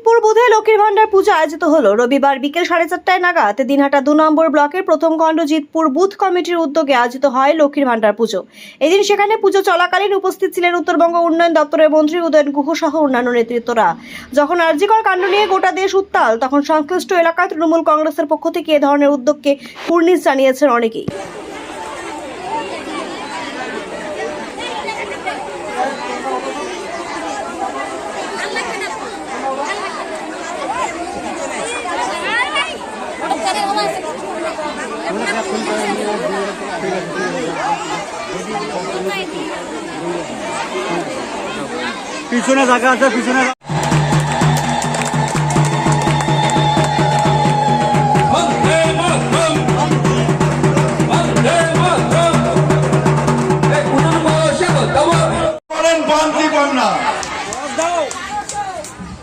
বৌধে লক্ষ্মীর ভান্ডার পুজো আয়োজিত হলো। রবিবার বিকেল সাড়ে চারটায় নাগাদ দিনহাটা দু নম্বর ব্লকের প্রথম খণ্ড জিতপুর বুথ কমিটির উদ্যোগে আয়োজিত হয় লক্ষ্মীর ভান্ডার পুজো। এদিন সেখানে পুজো চলাকালীন উপস্থিত ছিলেন উত্তরবঙ্গ উন্নয়ন দপ্তরের মন্ত্রী উদয়ন গুহ সহ অন্যান্য নেতৃত্বরা। যখন আরজিকর কাণ্ড নিয়ে গোটা দেশ উত্তাল, তখন সংশ্লিষ্ট এলাকায় তৃণমূল কংগ্রেসের পক্ষ থেকে এ ধরনের উদ্যোগকে কুর্নিশ জানিয়েছেন অনেকেই। পিছনে জায়গা আছে পিছনে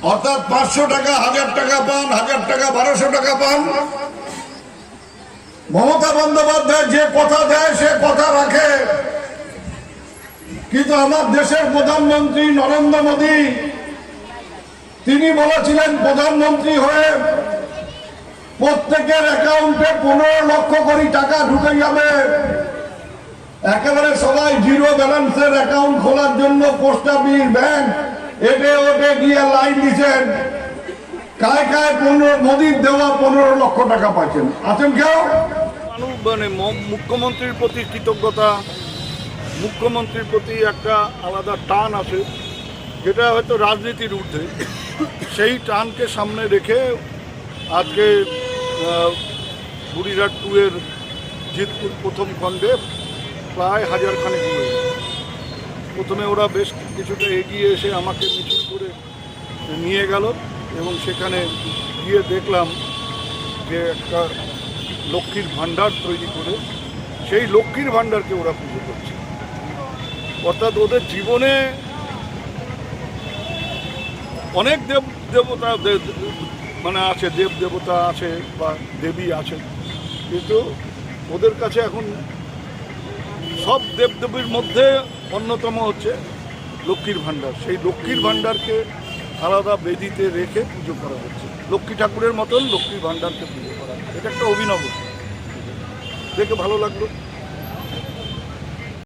অর্থাৎ পাঁচশো টাকা হাজার টাকা পান হাজার টাকা বারোশো টাকা পান। মমতা বন্দ্যোপাধ্যায় যে কথা দেয় সে কথা রাখে কিন্তু আমার দেশের প্রধানমন্ত্রী নরেন্দ্র মোদী, তিনি বলেছিলেন প্রধানমন্ত্রী হয়ে প্রত্যেকের অ্যাকাউন্টে পনেরো লক্ষ কোটি টাকা ঢুকে যাবে। একেবারে সবাই জিরো ব্যালেন্সের অ্যাকাউন্ট খোলার জন্য পোস্ট অফিস, ব্যাংক, এটে ওটে গিয়ে লাইন দিচ্ছেন। কায় কায় পনেরো, মোদির দেওয়া পনেরো লক্ষ টাকা পাচ্ছেন। আছেন কেউ? মানে মুখ্যমন্ত্রীর প্রতি কৃতজ্ঞতা। মুখ্যমন্ত্রীর প্রতি একটা আলাদা টান আছে যেটা হয়তো রাজনীতির ঊর্ধ্বে। সেই টানকে সামনে রেখে আজকে আহ, বুড়িরহাট টু এর জিতপুর প্রথম খণ্ডে প্রায় হাজার খানেক প্রথমে ওরা বেশ কিছুটা এগিয়ে এসে আমাকে মিছিল করে নিয়ে গেল এবং সেখানে গিয়ে দেখলাম যে একটা লক্ষ্মীর ভাণ্ডার তৈরি করে সেই লক্ষ্মীর ভাণ্ডারকে ওরা পুজো করছে। অর্থাৎ ওদের জীবনে অনেক দেব দেবতা মানে আছে, দেব দেবতা আছে বা দেবী আছে। কিন্তু ওদের কাছে এখন সব দেবদেবীর মধ্যে অন্যতম হচ্ছে লক্ষ্মীর ভাণ্ডার। সেই লক্ষ্মীর ভাণ্ডারকে আলাদা বেদিতে রেখে পুজো করা হচ্ছে। লক্ষ্মী ঠাকুরের মতন লক্ষ্মীর ভাণ্ডারকে পুজো করা। এটা একটা অভিনব। দেখে ভালো লাগল।